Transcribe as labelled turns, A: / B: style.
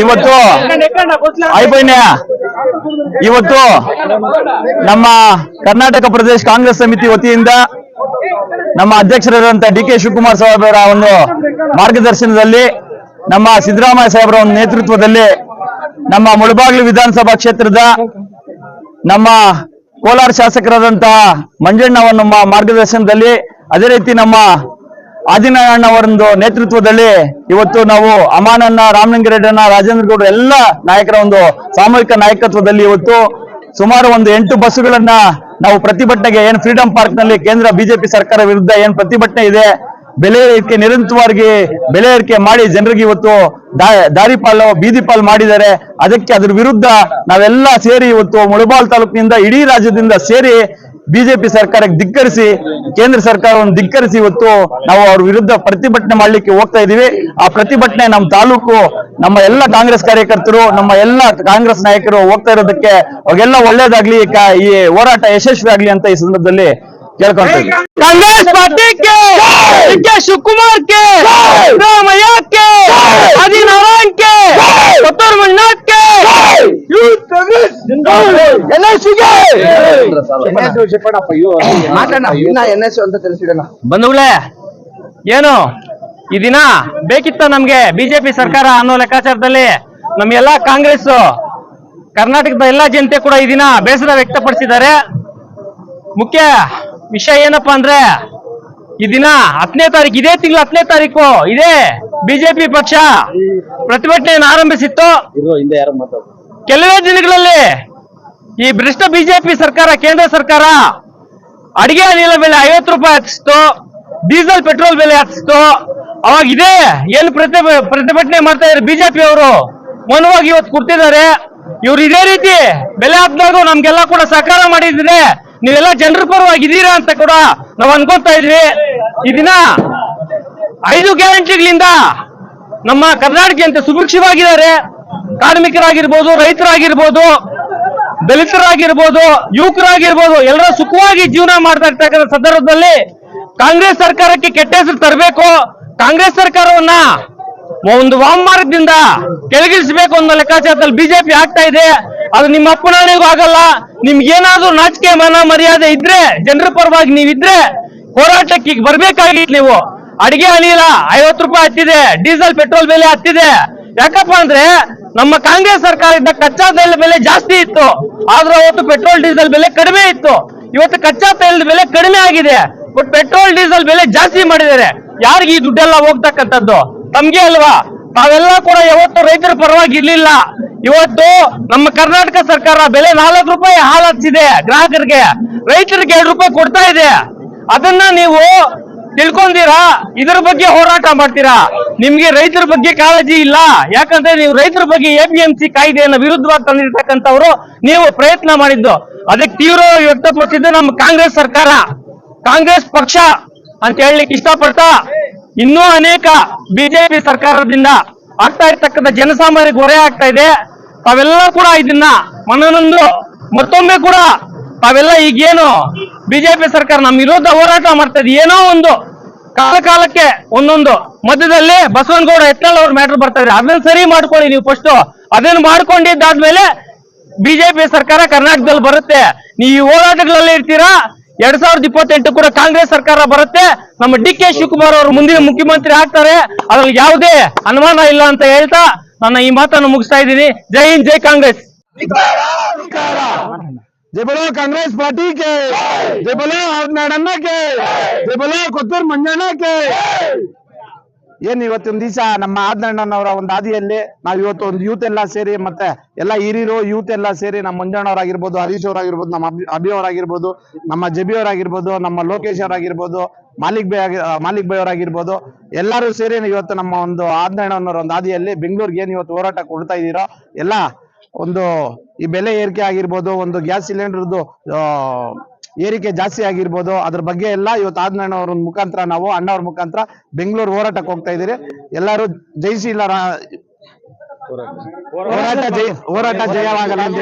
A: ಇವತ್ತು ಐಬೈನ್ಯ ಇವತ್ತು ನಮ್ಮ ಕರ್ನಾಟಕ ಪ್ರದೇಶ ಕಾಂಗ್ರೆಸ್ ಸಮಿತಿ ವತಿಯಿಂದ ನಮ್ಮ ಅಧ್ಯಕ್ಷರಾದಂತಹ ಡಿ ಕೆ ಶಿವಕುಮಾರ್ ಸಾಹೇಬರ ಒಂದು ಮಾರ್ಗದರ್ಶನದಲ್ಲಿ ನಮ್ಮ ಸಿದ್ದರಾಮಯ್ಯ ಸಾಹೇಬರ ಒಂದು ನೇತೃತ್ವದಲ್ಲಿ ನಮ್ಮ ಮುಳಬಾಗಿಲು ವಿಧಾನಸಭಾ ಕ್ಷೇತ್ರದ ನಮ್ಮ ಕೋಲಾರ ಶಾಸಕರಾದಂತಹ ಮಂಜಣ್ಣವರ ನಮ್ಮ ಮಾರ್ಗದರ್ಶನದಲ್ಲಿ ಅದೇ ರೀತಿ ನಮ್ಮ ಆದಿನಾರಾಯಣ ಅವರೊಂದು ನೇತೃತ್ವದಲ್ಲಿ ಇವತ್ತು ನಾವು ಅಮಾನಣ್ಣ ರಾಮಲಿಂಗರೆಡ್ಡನ್ನ ರಾಜೇಂದ್ರ ಗೌಡ ಎಲ್ಲ ನಾಯಕರ ಒಂದು ಸಾಮೂಹಿಕ ನಾಯಕತ್ವದಲ್ಲಿ ಇವತ್ತು ಸುಮಾರು ಒಂದು ಎಂಟು ಬಸ್ಸುಗಳನ್ನ ನಾವು ಪ್ರತಿಭಟನೆಗೆ ಏನ್ ಫ್ರೀಡಂ ಪಾರ್ಕ್ನಲ್ಲಿ ಕೇಂದ್ರ ಬಿಜೆಪಿ ಸರ್ಕಾರ ವಿರುದ್ಧ ಏನ್ ಪ್ರತಿಭಟನೆ ಇದೆ, ಬೆಲೆ ಏರಿಕೆ ನಿರಂತರವಾಗಿ ಬೆಲೆ ಏರಿಕೆ ಮಾಡಿ ಜನರಿಗೆ ಇವತ್ತು ದಾರಿ ಪಾಲು, ಬೀದಿ ಪಾಲು ಮಾಡಿದ್ದಾರೆ. ಅದಕ್ಕೆ ಅದ್ರ ವಿರುದ್ಧ ನಾವೆಲ್ಲ ಸೇರಿ ಇವತ್ತು ಮುಳಬಾಲ್ ತಾಲೂಕಿನಿಂದ ಇಡೀ ರಾಜ್ಯದಿಂದ ಸೇರಿ ಬಿಜೆಪಿ ಸರ್ಕಾರಕ್ಕೆ ಧಿಕ್ಕರಿಸಿ ಕೇಂದ್ರ ಸರ್ಕಾರವನ್ನು ಧಿಕ್ಕರಿಸಿ ಇವತ್ತು ನಾವು ಅವ್ರ ವಿರುದ್ಧ ಪ್ರತಿಭಟನೆ ಮಾಡ್ಲಿಕ್ಕೆ ಹೋಗ್ತಾ ಇದೀವಿ. ಆ ಪ್ರತಿಭಟನೆ ನಮ್ಮ ತಾಲೂಕು ನಮ್ಮ ಎಲ್ಲ ಕಾಂಗ್ರೆಸ್ ಕಾರ್ಯಕರ್ತರು ನಮ್ಮ ಎಲ್ಲ ಕಾಂಗ್ರೆಸ್ ನಾಯಕರು ಹೋಗ್ತಾ ಇರೋದಕ್ಕೆ ಅವಾಗೆಲ್ಲ ಒಳ್ಳೇದಾಗ್ಲಿ ಈ ಹೋರಾಟ ಯಶಸ್ವಿ ಆಗ್ಲಿ ಅಂತ ಈ ಸಂದರ್ಭದಲ್ಲಿ ಕೇಳ್ಕೊಂತ
B: ಕಾಂಗ್ರೆಸ್ ಪಾರ್ಟಿಗೆ ಶಿವಕುಮಾರ್ ಕೆ ಸಿದ್ದರಾಮಯ್ಯ ಕೆ ಮಣ್ಣಕ್ಕೆ
C: ಅಂತ ತಿಳಿಸಿಡೋಣ.
B: ಬಂಧುಗಳೇ ಏನು? ಈ ದಿನ ಬೇಕಿತ್ತ ನಮ್ಗೆ ಬಿಜೆಪಿ ಸರ್ಕಾರ ಅನ್ನೋ ಲೆಕ್ಕಾಚಾರದಲ್ಲಿ ನಮ್ ಎಲ್ಲಾ ಕಾಂಗ್ರೆಸ್ ಕರ್ನಾಟಕದ ಎಲ್ಲಾ ಜನತೆ ಕೂಡ ಈ ದಿನ ಬೇಸರ ವ್ಯಕ್ತಪಡಿಸಿದ್ದಾರೆ. ಮುಖ್ಯ ವಿಷಯ ಏನಪ್ಪಾ ಅಂದ್ರೆ ಈ ದಿನ ಹತ್ತನೇ ತಾರೀಕು ಇದೇ ತಿಂಗಳ ಹತ್ತನೇ ತಾರೀಕು ಇದೇ ಬಿಜೆಪಿ ಪಕ್ಷ ಪ್ರತಿಭಟನೆಯನ್ನು ಆರಂಭಿಸಿತ್ತು. ಕೆಲವೇ ದಿನಗಳಲ್ಲಿ ಈ ಭ್ರಷ್ಟ ಬಿಜೆಪಿ ಸರ್ಕಾರ, ಕೇಂದ್ರ ಸರ್ಕಾರ ಅಡಿಗೆ ಅನಿಲ ಬೆಲೆ ಐವತ್ತು ರೂಪಾಯಿ ಹಚ್ಚಿಸ್ತು, ಡೀಸೆಲ್, ಪೆಟ್ರೋಲ್ ಬೆಲೆ ಹಚ್ಚಿಸ್ತು. ಅವಾಗ ಇದೇ ಏನು ಪ್ರತಿ ಪ್ರತಿಭಟನೆ ಮಾಡ್ತಾ ಇದ್ದಾರೆ ಬಿಜೆಪಿ ಅವರು. ಮನವಾಗಿ ಇವತ್ತು ಕೊಡ್ತಿದ್ದಾರೆ ಇವ್ರು ಇದೇ ರೀತಿ ಬೆಲೆ ಹಾಕಿದಾಗ ನಮ್ಗೆಲ್ಲ ಕೂಡ ಸಹಕಾರ ಮಾಡಿದ್ರೆ ನೀವೆಲ್ಲ ಜನರ ಪರವಾಗಿದ್ದೀರಾ ಅಂತ ಕೂಡ ನಾವು ಅನ್ಕೊತಾ ಇದ್ವಿ. ಈ ದಿನ ಐದು ಗ್ಯಾರಂಟಿಗಳಿಂದ ನಮ್ಮ ಕರ್ನಾಟಕ ಅಂತ ಸುಭಿಕ್ಷವಾಗಿದ್ದಾರೆ. ಕಾರ್ಮಿಕರಾಗಿರ್ಬೋದು, ರೈತರಾಗಿರ್ಬೋದು ದಲಿತರಾಗಿರ್ಬೋದು, ಯುವಕರಾಗಿರ್ಬೋದು, ಎಲ್ಲರೂ ಸುಖವಾಗಿ ಜೀವನ ಮಾಡ್ತಾ ಇರ್ತಕ್ಕಂಥ ಸಂದರ್ಭದಲ್ಲಿ ಕಾಂಗ್ರೆಸ್ ಸರ್ಕಾರಕ್ಕೆ ಕೆಟ್ಟ ಹೆಸರು ತರಬೇಕು. ಕಾಂಗ್ರೆಸ್ ಸರ್ಕಾರವನ್ನ ಒಂದು ವಾಮಾರ್ಗದಿಂದ ಕೆಳಗಿಳಿಸಬೇಕು ಅನ್ನೋ ಲೆಕ್ಕಾಚಾರದಲ್ಲಿ ಬಿಜೆಪಿ ಆಗ್ತಾ ಇದೆ. ಅದು ನಿಮ್ಮ ಅಪ್ಪನಾಣೆಗೂ ಆಗಲ್ಲ. ನಿಮ್ಗೇನಾದ್ರೂ ನಾಚಿಕೆ ಮನ ಮರ್ಯಾದೆ ಇದ್ರೆ, ಜನರ ಪರವಾಗಿ ನೀವಿದ್ರೆ ಹೋರಾಟಕ್ಕೆ ಬರ್ಬೇಕಾಗಿತ್ತು ನೀವು. ಅಡಿಗೆ ಅನಿಲ ಐವತ್ತು ರೂಪಾಯಿ ಹತ್ತಿದೆ, ಡೀಸೆಲ್, ಪೆಟ್ರೋಲ್ ಬೆಲೆ ಹತ್ತಿದೆ. ಯಾಕಪ್ಪ ಅಂದ್ರೆ ನಮ್ಮ ಕಾಂಗ್ರೆಸ್ ಸರ್ಕಾರ ಇದ್ದ ಕಚ್ಚಾ ತೈಲ ಬೆಲೆ ಜಾಸ್ತಿ ಇತ್ತು. ಆದ್ರೆ ಅವತ್ತು ಪೆಟ್ರೋಲ್, ಡೀಸೆಲ್ ಬೆಲೆ ಕಡಿಮೆ ಇತ್ತು. ಇವತ್ತು ಕಚ್ಚಾ ತೈಲದ ಬೆಲೆ ಕಡಿಮೆ ಆಗಿದೆ. ಬಟ್ ಪೆಟ್ರೋಲ್, ಡೀಸೆಲ್ ಬೆಲೆ ಜಾಸ್ತಿ ಮಾಡಿದ್ದಾರೆ. ಯಾರಿಗೆ ಈ ದುಡ್ಡೆಲ್ಲ ಹೋಗ್ತಕ್ಕಂಥದ್ದು? ತಮ್ಗೆ ಅಲ್ವಾ? ನಾವೆಲ್ಲ ಕೂಡ ಯಾವತ್ತು ರೈತರ ಪರವಾಗಿ ಇರ್ಲಿಲ್ಲ ಇವತ್ತು ನಮ್ಮ ಕರ್ನಾಟಕ ಸರ್ಕಾರ ಬೆಲೆ ನಾಲ್ಕು ರೂಪಾಯಿ ಹಾಲು ಹಚ್ಚಿದೆ ಗ್ರಾಹಕರಿಗೆ. ರೈತರಿಗೆ ಎರಡು ರೂಪಾಯಿ ಕೊಡ್ತಾ ಇದೆ. ಅದನ್ನ ನೀವು ತಿಳ್ಕೊಂತೀರಾ ಇದ್ರ ಬಗ್ಗೆ ಹೋರಾಟ ಮಾಡ್ತೀರಾ? ನಿಮ್ಗೆ ರೈತರ ಬಗ್ಗೆ ಕಾಳಜಿ ಇಲ್ಲ. ಯಾಕಂದ್ರೆ ನೀವು ರೈತರ ಬಗ್ಗೆ ಎ ಪಿ ಎಂ ಸಿ ಕಾಯ್ದೆಯನ್ನ ವಿರುದ್ಧವಾಗಿ ತಂದಿರ್ತಕ್ಕಂಥವ್ರು ನೀವು ಪ್ರಯತ್ನ ಮಾಡಿದ್ದು. ಅದಕ್ಕೆ ತೀವ್ರ ವ್ಯಕ್ತಪಡಿಸಿದ್ದು ನಮ್ಮ ಕಾಂಗ್ರೆಸ್ ಸರ್ಕಾರ. ಕಾಂಗ್ರೆಸ್ ಪಕ್ಷ ಅಂತ ಹೇಳಲಿಕ್ಕೆ ಇಷ್ಟಪಡ್ತಾ ಇನ್ನೂ ಅನೇಕ ಬಿಜೆಪಿ ಸರ್ಕಾರದಿಂದ ಆಗ್ತಾ ಇರ್ತಕ್ಕಂಥ ಜನಸಾಮಾನ್ಯರಿಗೆ ಹೊರೆ ಆಗ್ತಾ ಇದೆ. ತಾವೆಲ್ಲ ಕೂಡ ಇದನ್ನ ಮನನೊಂದು ಮತ್ತೊಮ್ಮೆ ಕೂಡ ತಾವೆಲ್ಲ ಈಗೇನು ಬಿಜೆಪಿ ಸರ್ಕಾರ ನಮ್ಮ ವಿರೋಧ ಹೋರಾಟ ಮಾಡ್ತಾ ಇದೆ ಏನೋ ಒಂದು ಕಾಲ ಕಾಲಕ್ಕೆ ಒಂದೊಂದು. ಮಧ್ಯದಲ್ಲಿ ಬಸವನಗೌಡ ಎತ್ನಾಳ್ ಅವ್ರ ಮ್ಯಾಟರ್ ಬರ್ತಾ ಇದ್ರೆ ಅದನ್ನ ಸರಿ ಮಾಡ್ಕೊಳ್ಳಿ ನೀವು ಫಸ್ಟ್ ಅದನ್ನ ಮಾಡ್ಕೊಂಡಿದ್ದಾದ್ಮೇಲೆ ಬಿಜೆಪಿ ಸರ್ಕಾರ ಕರ್ನಾಟಕದಲ್ಲಿ ಬರುತ್ತೆ. ನೀವು ಈ ಹೋರಾಟಗಳಲ್ಲಿ ಇರ್ತೀರಾ? ಎರಡ್ ಸಾವಿರದ ಇಪ್ಪತ್ತೆಂಟು ಕೂಡ ಕಾಂಗ್ರೆಸ್ ಸರ್ಕಾರ ಬರುತ್ತೆ. ನಮ್ಮ ಡಿ ಕೆ ಶಿವಕುಮಾರ್ ಅವರು ಮುಂದಿನ ಮುಖ್ಯಮಂತ್ರಿ ಆಗ್ತಾರೆ. ಅದ್ರಲ್ಲಿ ಯಾವುದೇ ಅನುಮಾನ ಇಲ್ಲ ಅಂತ ಹೇಳ್ತಾ ನನ್ನ ಈ ಮಾತನ್ನು ಮುಗಿಸ್ತಾ ಇದ್ದೀನಿ. ಜೈ ಹಿಂದ್, ಜೈ ಕಾಂಗ್ರೆಸ್.
A: ಜೈ ಬಲೋ ಕಾಂಗ್ರೆಸ್ ಪಾರ್ಟಿ ಕೆ. ಜೈ. ಬಲೋ ನಾಡಣ್ಣ के ಜೈ. ಬಲೋ ಕೊತ್ತೂರು ಮಂಜಣ್ಣ ಕೆ. ಏನ್ ಇವತ್ತೊಂದ್ ದಿವಸ ನಮ್ಮ ಆದ್ನಣ್ಣನವರ ಒಂದು ಹಾದಿಯಲ್ಲಿ ನಾವ್ ಇವತ್ತು ಒಂದು ಯೂತ್ ಎಲ್ಲಾ ಸೇರಿ ಮತ್ತೆ ಎಲ್ಲ ಹಿರಿಯರು ಯೂತ್ ಎಲ್ಲ ಸೇರಿ ನಮ್ಮ ಮಂಜಣ್ಣವರಾಗಿರ್ಬೋದು ಹರೀಶ್ ಅವರಾಗಿರ್ಬೋದು ನಮ್ಮ ಅಭಿ ಅಭಿ ಅವರಾಗಿರ್ಬೋದು ನಮ್ಮ ಜಬಿ ಅವರಾಗಿರ್ಬೋದು ನಮ್ಮ ಲೋಕೇಶ್ ಅವರಾಗಿರ್ಬೋದು ಮಾಲಿಕ್ ಬೈ ಆಗಿ ಮಾಲಿಕ್ ಬೈ ಅವರಾಗಿರ್ಬೋದು ಎಲ್ಲರೂ ಸೇರಿ ಇವತ್ತು ನಮ್ಮ ಒಂದು ಆದ್ನಣ್ಣನವರ ಒಂದು ಹಾದಿಯಲ್ಲಿ ಬೆಂಗಳೂರಿಗೆ ಏನ್ ಇವತ್ತು ಹೋರಾಟ ಕೊಡ್ತಾ ಇದ್ದೀರೋ ಎಲ್ಲ ಒಂದು ಈ ಬೆಲೆ ಏರಿಕೆ ಆಗಿರ್ಬೋದು, ಒಂದು ಗ್ಯಾಸ್ ಸಿಲಿಂಡರ್ದು ಏರಿಕೆ ಜಾಸ್ತಿ ಆಗಿರ್ಬೋದು, ಅದ್ರ ಬಗ್ಗೆ ಎಲ್ಲ ಇವತ್ತು ಆದ್ನಣ್ಣ ಅವ್ರ ಮುಖಾಂತರ ನಾವು, ಅಣ್ಣವ್ರ ಮುಖಾಂತರ ಬೆಂಗಳೂರು ಹೋರಾಟಕ್ಕೆ ಹೋಗ್ತಾ ಇದ್ದೀರಿ. ಎಲ್ಲರೂ ಜಯಿಸಿಲ್ಲ ಹೋರಾಟ ಜಯ ಹೋರಾಟ ಜಯವಾಗಲ್ಲ ಅಂತ